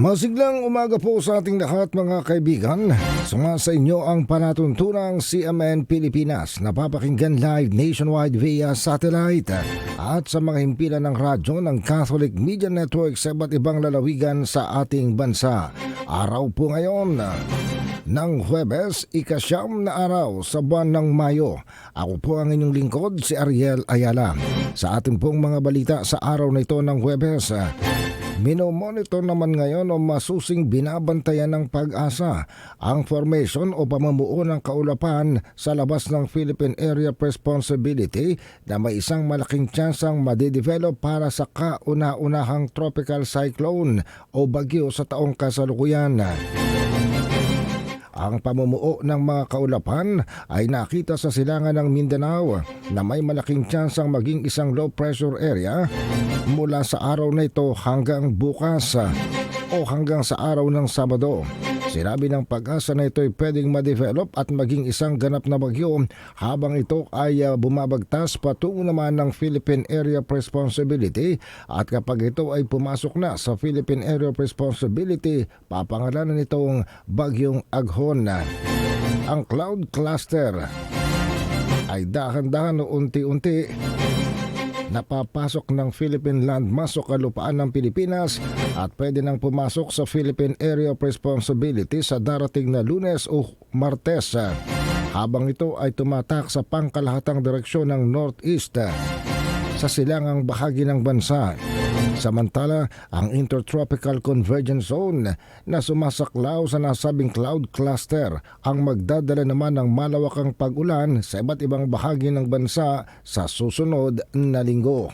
Masiglang umaga po sa ating lahat mga kaibigan. Suma sa inyo ang panatuntunang CMN Pilipinas napapakinggan live nationwide via satellite at sa mga himpilan ng radyo ng Catholic Media Network sa iba't ibang lalawigan sa ating bansa. Araw po ngayon ng Huwebes, ikasyam na araw sa buwan ng Mayo. Ako po ang inyong lingkod, si Ariel Ayala. Sa ating pong mga balita sa araw na ito ng Huwebes, Minomonitor naman ngayon o masusing binabantayan ng pag-asa ang formation o pamumuo ng kaulapan sa labas ng Philippine Area of Responsibility na may isang malaking tsansang madidevelop para sa kauna-unahang tropical cyclone o bagyo sa taong kasalukuyan. Ang pamumuo ng mga kaulapan ay nakita sa silangan ng Mindanao na may malaking tsansang maging isang low pressure area mula sa araw na ito hanggang bukas o hanggang sa araw ng Sabado. Sinabi ng pag-asa na ito ay pwedeng ma-develop at maging isang ganap na bagyo habang ito ay uh, bumabagtas patungo naman ng Philippine Area of Responsibility at kapag ito ay pumasok na sa Philippine Area of Responsibility, papangalanan itong Bagyong Aghon. Ang cloud cluster ay dahan-dahan o unti-unti napapasok ng Philippine landmass o kalupaan ng Pilipinas at pwede nang pumasok sa Philippine Area of Responsibility sa darating na lunes o martes habang ito ay tumatak sa pangkalahatang direksyon ng northeast sa silangang bahagi ng bansa. Samantala, ang Intertropical Convergence Zone na sumasaklaw sa nasabing cloud cluster ang magdadala naman ng malawakang pag-ulan sa iba't ibang bahagi ng bansa sa susunod na linggo.